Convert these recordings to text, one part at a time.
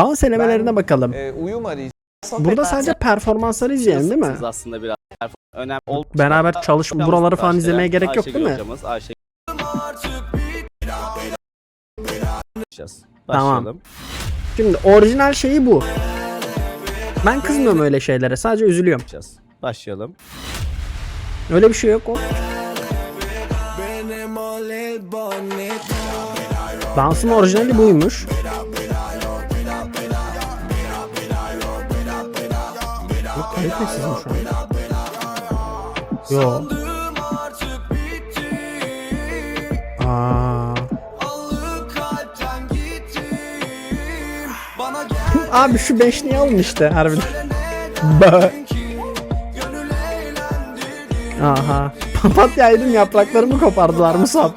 Dans elemelerine bakalım. e, uyum arayacağım. Burada sadece performansları izleyelim değil mi? Aslında biraz önemli ol. Beraber çalış buraları falan izlemeye gerek yok değil mi? Hocamız Ayşe Tamam. Şimdi orijinal şeyi bu. Ben kızmıyorum öyle şeylere. Sadece üzülüyorum. Başlayalım. Öyle bir şey yok o. Dansın orijinali buymuş. Kalitesiz mi şu an? Yo. Aa. Abi şu 5 niye alın işte harbiden. Bö. Aha. Papatyaydım yapraklarımı kopardılar Musab.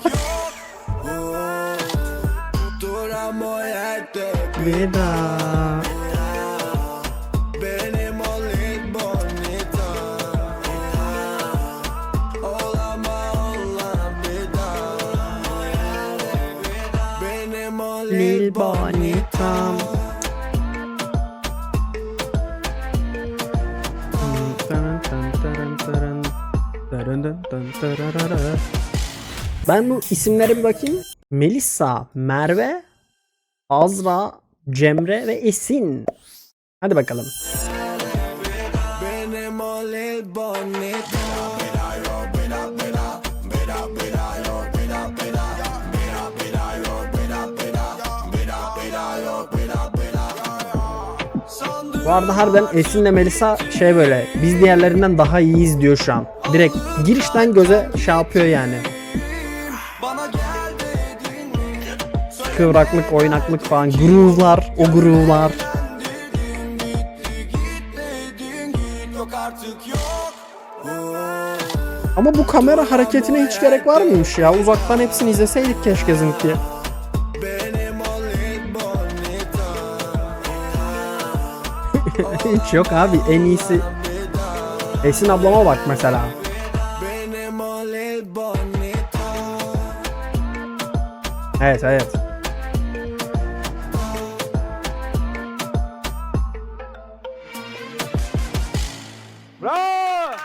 Ben bu isimlere bir bakayım. Melissa, Merve, Azra, Cemre ve Esin. Hadi bakalım. Bu arada harbiden Esin'le Melisa şey böyle biz diğerlerinden daha iyiyiz diyor şu an. Direkt girişten göze şey yapıyor yani. Kıvraklık, oynaklık falan, groove'lar, o groove'lar. Ama bu kamera hareketine hiç gerek var mıymış ya? Uzaktan hepsini izleseydik keşke zınk Hiç yok abi en iyisi. Esin ablama bak mesela. Evet evet. Bravo!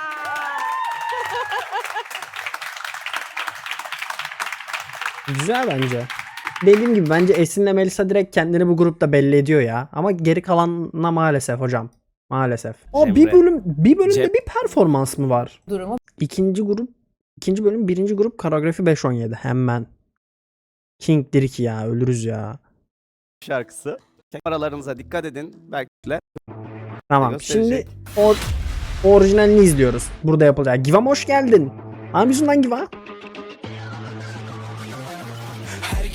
Güzel bence. Dediğim gibi bence Esin'le Melisa direkt kendini bu grupta belli ediyor ya. Ama geri kalanına maalesef hocam. Maalesef. O bir bölüm bir bölümde Cem- bir performans mı var? durumu İkinci grup ikinci bölüm birinci grup koreografi 5-17 hemen. King Dirk ya ölürüz ya. Şarkısı. Kameralarınıza dikkat edin. Belki de Tamam şimdi gösterecek. o orijinalini izliyoruz. Burada yapılacak. Givam hoş geldin. Abi yüzünden Giva.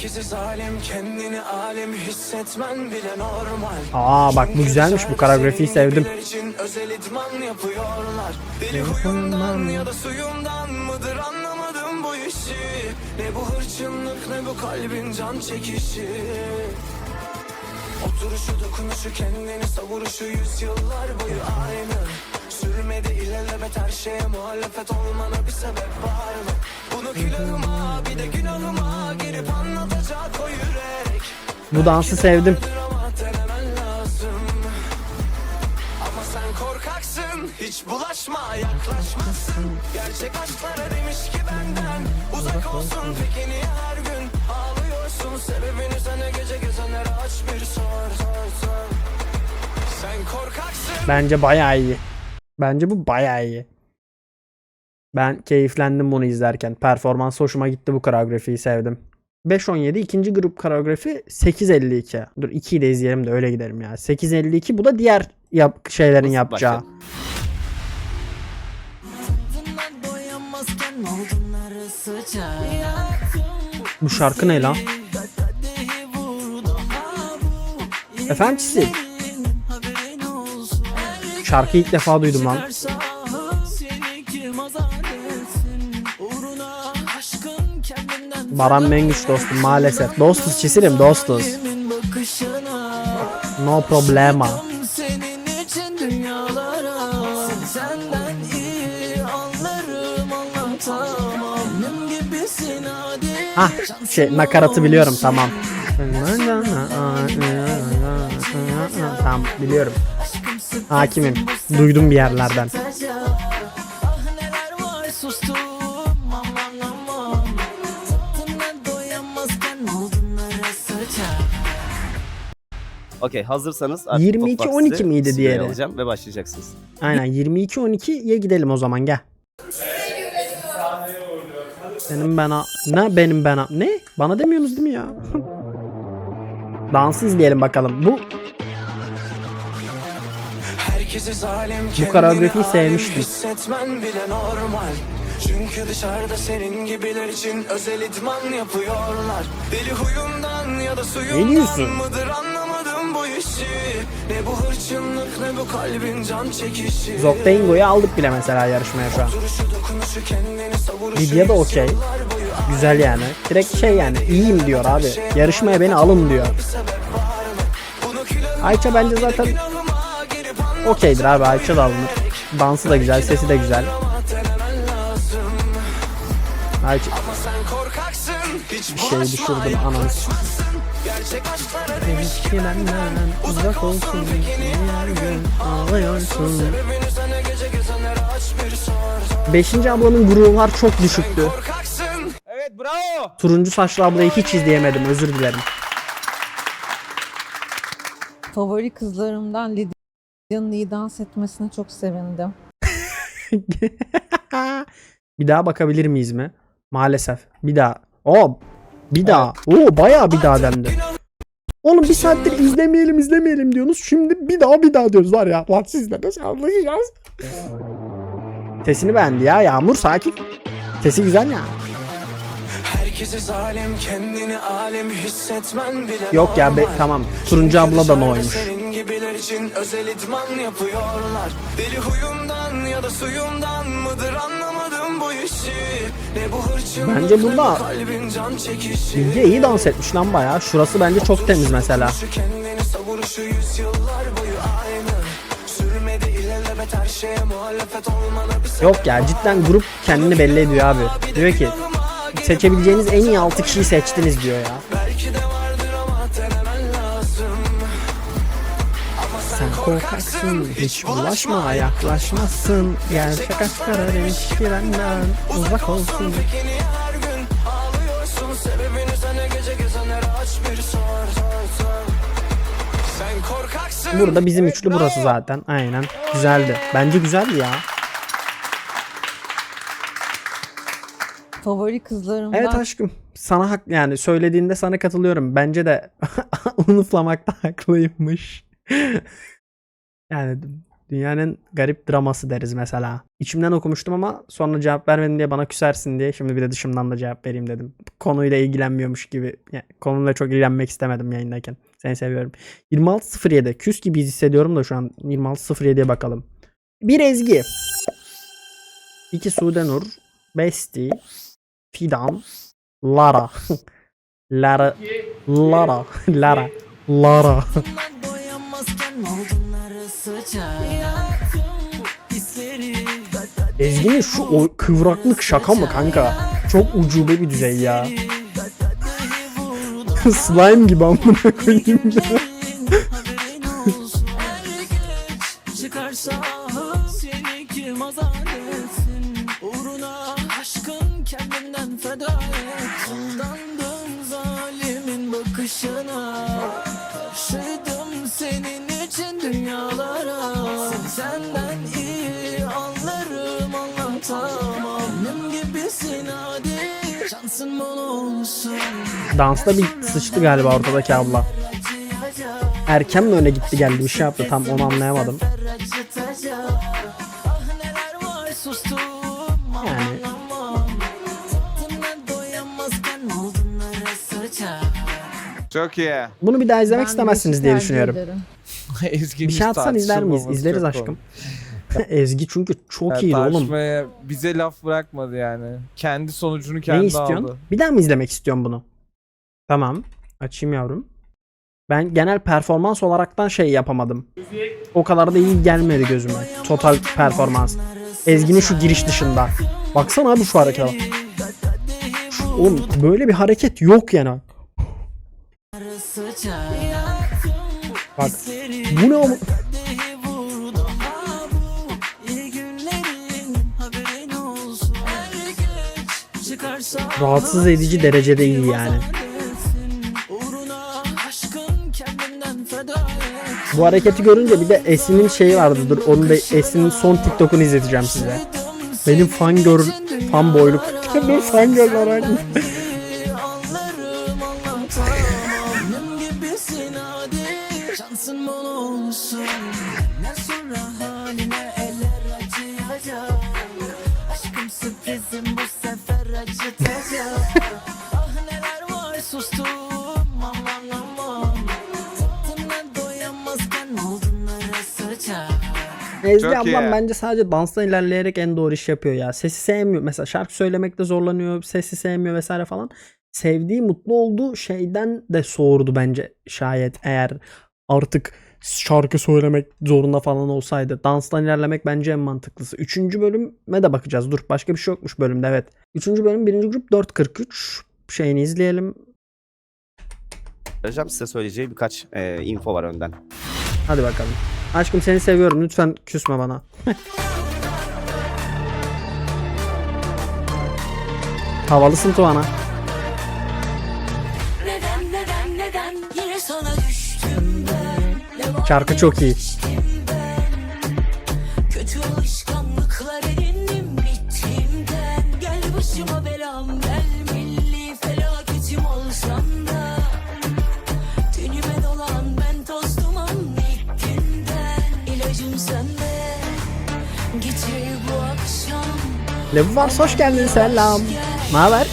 Herkesi zalim kendini alim hissetmen bile normal. Aa bak bu güzelmiş bu koreografiyi sevdim. İçin özel idman yapıyorlar. Deli huyundan ya da suyundan mıdır anlamadım bu işi. Ne bu hırçınlık ne bu kalbin can çekişi. Oturuşu dokunuşu kendini savuruşu yüzyıllar boyu aynı. Sürmedi ilelebet her şeye muhalefet olmana bir sebep var mı? Bunu külahıma bir de günahıma Bu dansı sevdim. korkaksın hiç bulaşma yaklaşmazsın Gerçek aşklara demiş ki benden Uzak olsun peki niye her gün ağlıyorsun Sebebini sana gece gezenlere aç bir sor sor sor Sen korkaksın Bence bayağı iyi. Bence bu bayağı iyi. Ben keyiflendim bunu izlerken. Performans hoşuma gitti bu koreografiyi sevdim. 5.17 ikinci grup koreografi 8.52. Dur 2'yi de izleyelim de öyle gidelim ya. 8.52 bu da diğer yap şeylerin Nasıl yapacağı. başladı? Bu şarkı ne lan? Efendim olsun Şarkıyı ilk defa duydum lan. Baran Mengüç dostum maalesef. Dostuz Çisil'im dostuz. No problema. Hah şey nakaratı biliyorum tamam. Tamam biliyorum. Hakimim. Duydum bir yerlerden. Okey hazırsanız artık 22 Top Box 12 sizi miydi diğeri? alacağım ve başlayacaksınız. Aynen 22-12'ye gidelim o zaman gel. Benim ben a- Ne benim ben a- Ne? Bana demiyorsunuz değil mi ya? Dans izleyelim bakalım. Bu Bu koreografiyi sevmiştim. alim Hissetmen bile normal Çünkü dışarıda senin gibiler için özel idman yapıyorlar Deli huyundan ya da suyundan diyorsun? mıdır anlamadım Ne bu hırçınlık ne bu kalbin can çekişi Zoktaingo'yu aldık bile mesela yarışmaya şu an. Lidya da okey. Güzel yani. Direkt şey yani iyiyim diyor abi. Yarışmaya beni alın diyor. Ayça bence zaten okeydir abi. Ayça da alınır. Dansı da güzel, sesi de güzel. Ayça bir şey düşürdüm ananı. Demiş Ki benden uzak olsun her gün ağlıyorsun. Beşinci ablanın groove'lar çok düşüktü. Evet bravo. Turuncu saçlı ablayı hiç izleyemedim özür dilerim. Favori kızlarımdan Lidya'nın iyi dans etmesine çok sevindim. bir daha bakabilir miyiz mi? Maalesef. Bir daha. O bir daha. Oo bayağı bir daha dendi. Oğlum bir saattir izlemeyelim izlemeyelim diyorsunuz. Şimdi bir daha bir daha diyoruz var ya. Lan sizle nasıl anlaşacağız? Sesini beğendi ya Yağmur sakin. Sesi güzel ya. Herkese zalim kendini alem hissetmen bile Yok ya be, tamam. Turuncu abla da noymuş. Senin gibiler için özel idman yapıyorlar Deli huyundan ya da suyundan mıdır anlamadım Bence bunda Bilge iyi dans etmiş lan bayağı. Şurası bence çok temiz mesela. Yok ya cidden grup kendini belli ediyor abi. Diyor ki seçebileceğiniz en iyi 6 kişiyi seçtiniz diyor ya. Korkaksın hiç bulaşma yaklaşmasın Gerçek aşklara demiş ki benden uzak olsun. Burada bizim üçlü burası zaten aynen. Güzeldi Bence güzeldi ya. Favori kızlarımdan Evet aşkım sana hak yani söylediğinde sana katılıyorum. Bence de unutlamakta haklıymış Yani dünyanın garip draması deriz mesela. İçimden okumuştum ama sonra cevap vermedin diye bana küsersin diye Şimdi bir de dışımdan da cevap vereyim dedim. Konuyla ilgilenmiyormuş gibi yani Konuyla çok ilgilenmek istemedim yayındayken. Seni seviyorum. 26.07 küs gibi hissediyorum da şu an 26.07'ye bakalım. Bir Ezgi. 2 Sude Nur. Besti. Fidan. Lara. Lara. Lara. Lara. Lara Ezgi'nin şu o kıvraklık şaka mı kanka? Çok ucube bir düzey ya. Slime gibi amına koyayım ya. Feda et Aldandım zalimin bakışına Dansta bir sıçtı galiba ortadaki abla. Erken mi öne gitti geldi bir şey yaptı tam onu anlayamadım. Yani. Çok iyi. Bunu bir daha izlemek Ben istemezsiniz diye düşünüyorum. Bir şey atsan izler miyiz? İzleriz aşkım. Ezgi çünkü çok Yani iyi oğlum. bize laf bırakmadı yani. Kendi sonucunu Ne kendi istiyorsun? aldı. Bir daha mı izlemek istiyorsun bunu? Tamam. Açayım yavrum. Ben genel performans olaraktan şey yapamadım. O kadar da iyi gelmedi gözüme. Total performans. Ezgi'nin şu giriş dışında. Baksana abi şu harekete. Oğlum böyle bir hareket yok yani. Bak bu ne ama? Rahatsız edici derecede iyi yani. Bu hareketi görünce bir de Esin'in şeyi vardı. Dur onu da Esin'in son TikTok'unu izleteceğim size. Benim fan gör fan boyluk. Dur fan gör olarak. Anlarım anlatamam Benim gibisin hadi Şansın bol olsun Ne sonra haline eller acıyacak Ezgi Çok ablam iyi. bence sadece danstan ilerleyerek en doğru iş yapıyor ya. Sesi sevmiyor. Mesela şarkı söylemekte zorlanıyor. Sesi sevmiyor vesaire falan. Sevdiği, mutlu olduğu şeyden de soğurdu bence şayet eğer artık şarkı söylemek zorunda falan olsaydı. Danstan ilerlemek bence en mantıklısı. Üçüncü bölüme de bakacağız. Dur başka bir şey yokmuş bölümde evet. Üçüncü bölüm birinci grup 4.43. Şeyini izleyelim. Vereceğim size söyleyeceği birkaç e, info var önden. Hadi bakalım. Aşkım seni seviyorum. Lütfen küsme bana. Havalısın Tuana. Getir bu akşam. Levu var hoş geldin selam. Ne haber?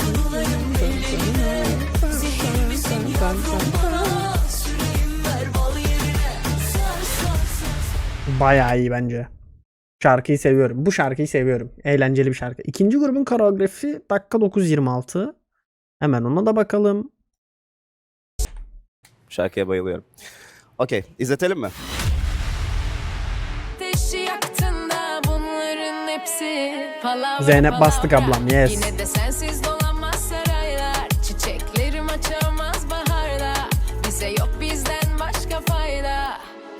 Çal sözün olayım bellerine Zehir misin yavrum bana Süreyim ver bal yerine Sar sar sar Bayağı iyi bence. Şarkıyı seviyorum. Bu şarkıyı seviyorum. Eğlenceli bir şarkı. İkinci grubun koreografi dakika 9.26. Hemen ona da bakalım. Şarkıya bayılıyorum. Okey, izletelim mi? Ateşi yaktın da bunların hepsi palavra Zeynep bastık ablam, yes. Yine de sensiz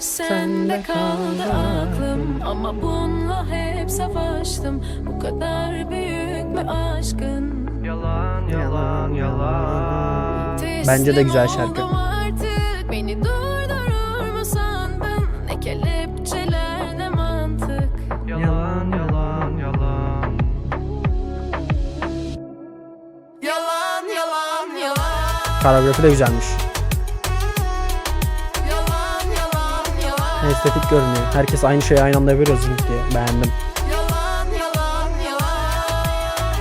Sende kaldı aklım Ama bununla hep savaştım Bu kadar büyük mü aşkın Yalan yalan. Bence de güzel şarkı. artık Beni durdurur mu sandın Ne kelepçeler ne mantık Yalan yalan yalan. Yalan yalan yalan Koreografi de güzelmiş. Estetik görünüyor. Herkes aynı şeyi aynı anda yapıyor diye. Beğendim. Yalan yalan yalan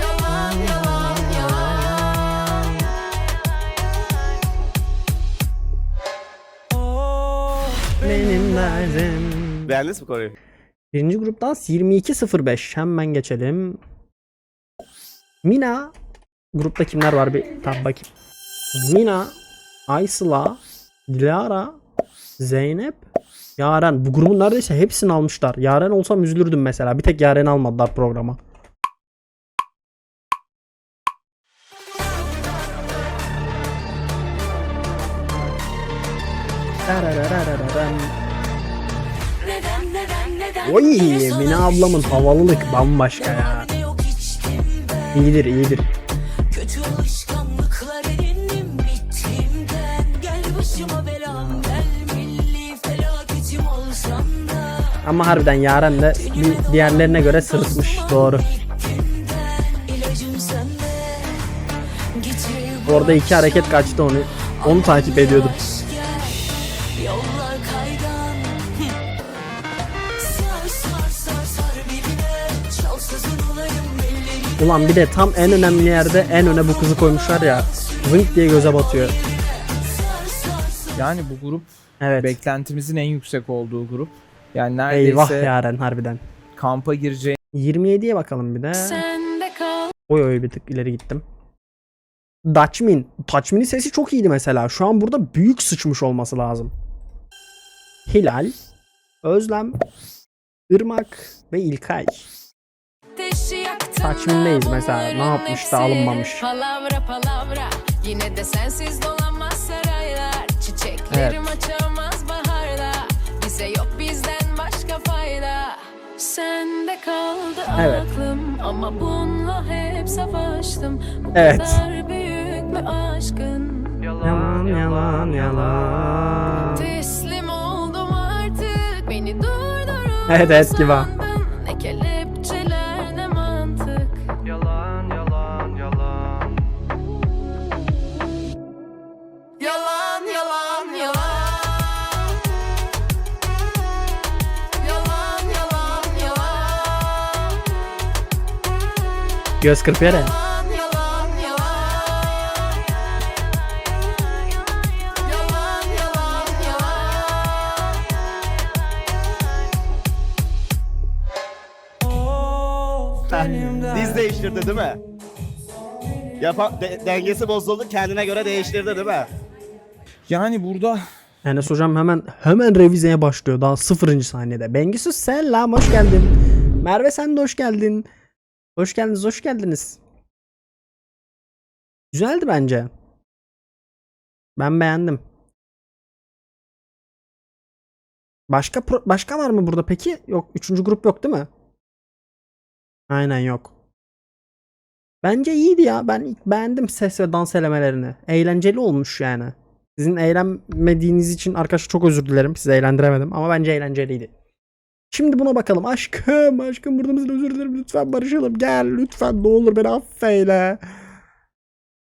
Yalan yalan yalan Benim derdim. Beğendiniz mi Kore'yi? Birinci grup dans 22.05. Hemen geçelim. Mina. Grupta kimler var bir tab bakayım. Mina, Aysla, Dilara, Zeynep, Yaren. Bu grubun neredeyse hepsini almışlar. Yaren olsam üzülürdüm mesela. Bir tek Yaren almadılar programa. Oy Mina ablamın havalılık bambaşka ya. İyidir iyidir. Ama harbiden Yaren de diğerlerine göre sırıtmış. Doğru. Orada iki hareket kaçtı onu. Onu takip ediyordum. Ulan bir de tam en önemli yerde en öne bu kızı koymuşlar ya. Zınk diye göze batıyor. Yani bu grup Evet. beklentimizin en yüksek olduğu grup. Yani Eyvah neredeyse Yaren harbiden. kampa gireceği 27'ye bakalım bir de. Oy oy bir tık ileri gittim. Dutchmin. Dutchmin'in sesi çok iyiydi mesela. Şu an burada büyük sıçmış olması lazım. Hilal, Özlem, Irmak ve İlkay. Tatmindeyiz mesela. Ne yapmış da alınmamış. Palavra palavra Yine de sensiz dolanmaz saraylar Çiçeklerim açamaz baharda Sende kaldı Evet. aklım Ama bununla hep savaştım Bu Evet. kadar büyük mü aşkın Yalan yalan yalan. Teslim oldum artık Beni durdurup Evet, evet, gibi. Göz kırpıyor ya. Diz değiştirdi değil mi? Yapa de- dengesi bozuldu kendine göre değiştirdi değil mi? Yani burada Enes hocam hemen hemen revizeye başlıyor daha sıfırıncı saniyede. Bengisu selam hoş geldin. Merve sen de hoş geldin. Hoş geldiniz hoş geldiniz. Güzeldi bence. Ben beğendim. Başka pro- başka var mı burada peki? Yok. Üçüncü grup yok değil mi? Aynen yok. Bence iyiydi ya. Ben beğendim ses ve dans elemelerini. Eğlenceli olmuş yani. Sizin eğlenmediğiniz için arkadaşlar çok özür dilerim. Sizi eğlendiremedim ama bence eğlenceliydi. Şimdi buna bakalım. Aşkım, aşkım burada mısın? Özür dilerim. Lütfen barışalım. Gel lütfen ne olur beni affeyle.